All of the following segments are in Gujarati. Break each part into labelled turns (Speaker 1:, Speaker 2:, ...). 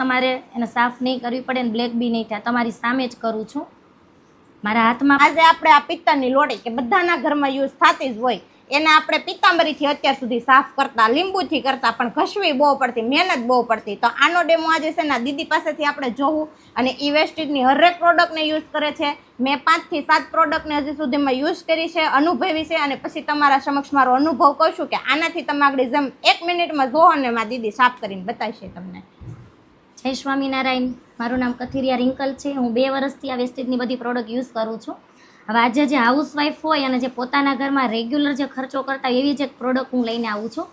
Speaker 1: તમારે એને સાફ નહીં કરવી પડે ને બ્લેક બી નહીં થાય. તમારી સામે જ કરું છું. મારા હાથમાં
Speaker 2: આજે આપણે આ પિત્તળની લોટી કે બધાના ઘરમાં યુઝ થતી જ હોય, એને આપણે પિત્તાંબરીથી અત્યાર સુધી સાફ કરતા, લીંબુથી કરતા, પણ ઘસવી બહુ પડતી, મહેનત બહુ પડતી. તો આનો ડેમો આજે છે ને દીદી પાસેથી આપણે જોવું અને ઈ વેસ્ટેજની હરેક પ્રોડક્ટને યુઝ કરે છે. મેં પાંચથી સાત પ્રોડક્ટને હજી સુધીમાં યુઝ કરી છે, અનુભવી છે અને પછી તમારા સમક્ષ મારો અનુભવ કહું છું કે આનાથી તમે આગળ જેમ એક મિનિટમાં જોવો અને દીદી સાફ કરીને બતાવશે તમને.
Speaker 1: જય સ્વામિનારાયણ, મારું નામ કથિરિયા રિંકલ છે. હું બે વર્ષથી આ વેસ્ટેજની બધી પ્રોડક્ટ યુઝ કરું છું. હવે આજે જે હાઉસવાઈફ હોય અને જે પોતાના ઘરમાં રેગ્યુલર જે ખર્ચો કરતા હોય એવી જ એક પ્રોડક્ટ હું લઈને આવું છું.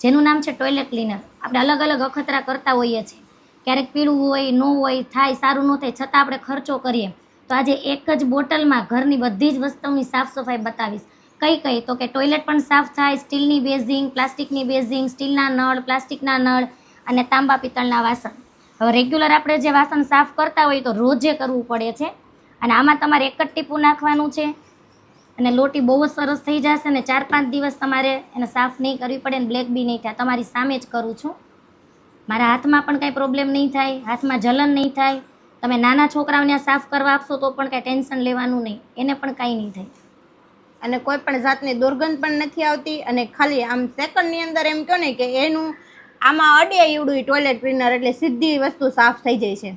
Speaker 1: જેનું નામ છે ટોયલેટ ક્લીનર આપણે અલગ અલગ અખતરા કરતા હોઈએ છીએ. ક્યારેક પીળું હોય, ન હોય, થાય, સારું ન થાય, છતાં આપણે ખર્ચો કરીએ. તો આજે એક જ બોટલમાં ઘરની બધી જ વસ્તુની સાફ સફાઈ બતાવીશ. કઈ કઈ? તો કે ટોયલેટ પણ સાફ થાય સ્ટીલની બેઝિંગ પ્લાસ્ટિકની બેઝિંગ સ્ટીલના નળ પ્લાસ્ટિકના નળ અને તાંબા પિત્તળના વાસણ. હવે રેગ્યુલર આપણે જે વાસણ સાફ કરતા હોય તો રોજે કરવું પડે છે. અને આમાં તમારે એક જ ટીપું નાખવાનું છે. અને લોટી બહુ જ સરસ થઈ જશે અને ચાર પાંચ દિવસ તમારે એને સાફ નહીં કરવી પડે અને બ્લેક બી નહીં થાય. તમારી સામે જ કરું છું. મારા હાથમાં પણ કાંઈ પ્રોબ્લેમ નહીં થાય. હાથમાં જલન નહીં થાય. તમે નાના છોકરાઓને સાફ કરવા આપશો તો પણ કાંઈ ટેન્શન લેવાનું નહીં. એને પણ કાંઈ નહીં થાય.
Speaker 2: અને કોઈ પણ જાતની દુર્ગંધ પણ નથી આવતી. અને ખાલી આમ સેકન્ડની અંદર એમ કહો ને કે એનું આમાં અડે એવડું ટોયલેટ ક્લીનર એટલે સીધી વસ્તુ સાફ થઈ જાય છે.